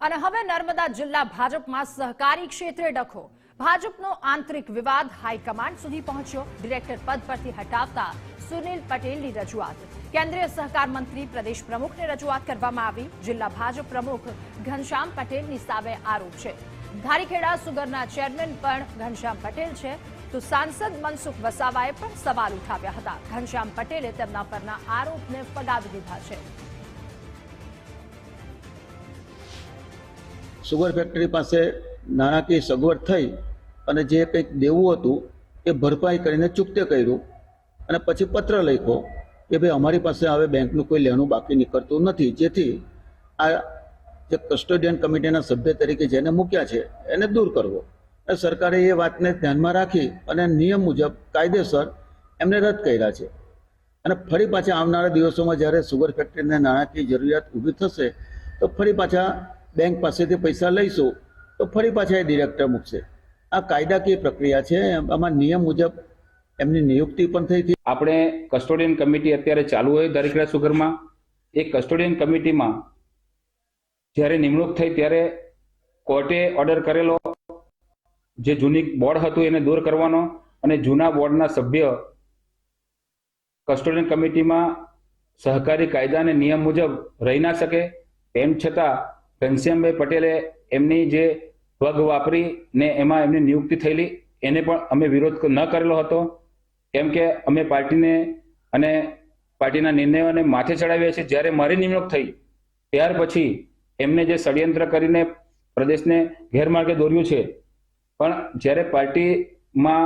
અને હવે નર્મદા જિલ્લા ભાજપમાં સહકારી ક્ષેત્રે ડખો. ભાજપનો આંતરિક વિવાદ હાઈકમાન્ડ સુધી પહોંચ્યો. ડિરેક્ટર પદ પરથી હટાવતા સુનિલ પટેલની રજૂઆત. કેન્દ્રીય સહકાર મંત્રી પ્રદેશ પ્રમુખને રજૂઆત કરવામાં આવી. જિલ્લા ભાજપ પ્રમુખ ઘનશ્યામ પટેલની સામે આરોપ છે. ધારીખેડા સુગરના ચેરમેન પણ ઘનશ્યામ પટેલ છે. તો સાંસદ મનસુખ વસાવાએ પણ સવાલ ઉઠાવ્યા હતા. ઘનશ્યામ પટેલે તેમના પરના આરોપને ફગાવી દીધા છે. સુગર ફેક્ટરી પાસે નાણાકીય સગવડ થઈ અને જે કંઈક દેવું હતું એ ભરપાઈ કરીને ચૂકતે કર્યું અને પછી પત્ર લખ્યો કે ભાઈ અમારી પાસે હવે બેંકનું કોઈ લેણું બાકી નીકળતું નથી. જેથી આ જે કસ્ટોડિયન કમિટીના સભ્ય તરીકે જેને મૂક્યા છે એને દૂર કરવો. અને સરકારે એ વાતને ધ્યાનમાં રાખી અને નિયમ મુજબ કાયદેસર એમને રદ કર્યા છે. અને ફરી પાછા આવનારા દિવસોમાં જ્યારે સુગર ફેક્ટરીને નાણાકીય જરૂરિયાત ઊભી થશે, તો ફરી પાછા બેંક પાસેથી પૈસા લઈશું, તો ફરી પાછા એ ડિરેક્ટર મૂકશે. આ કાયદાકીય પ્રક્રિયા છે, આમાં નિયમ મુજબ એમની નિયુક્તિ પણ થઈ હતી. આપણે કસ્ટોડિયન કમિટી અત્યારે ચાલુ હોય દરેકડા સુગરમાં એ કસ્ટોડિયન કમિટીમાં જ્યારે નિમણૂક થઈ ત્યારે કોર્ટે ઓર્ડર કરેલો જે જૂની બોર્ડ હતું એને દૂર કરવાનો અને જૂના બોર્ડના સભ્ય કસ્ટોડિયન કમિટીમાં સહકારી કાયદા અને નિયમ મુજબ રહી ના શકે. તેમ છતાં ઘનશ્યામભાઈ પટેલે એમની જે પગ વાપરીને એમાં એમની નિયુક્તિ થયેલી, એને પણ અમે વિરોધ ન કરેલો હતો. કેમ કે અમે પાર્ટીને અને પાર્ટીના નિર્ણયોને માથે ચડાવ્યા છીએ જ્યારે મારી નિમણૂક થઈ, ત્યાર પછી એમને જે ષડયંત્ર કરીને પ્રદેશને ગેરમાર્ગે દોર્યું છે. પણ જ્યારે પાર્ટીમાં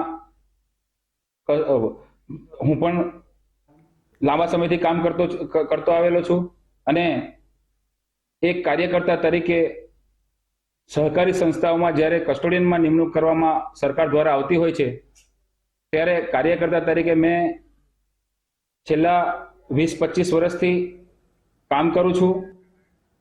હું પણ લાંબા સમયથી કામ કરતો કરતો આવેલો છું અને એક કાર્યકર્તા તરીકે સહકારી સંસ્થાઓમાં જ્યારે કસ્ટોડિયનમાં નિમણૂક કરવામાં સરકાર દ્વારા આવતી હોય છે, ત્યારે કાર્યકર્તા તરીકે મેં છેલ્લા વીસ પચીસ વર્ષથી કામ કરું છું.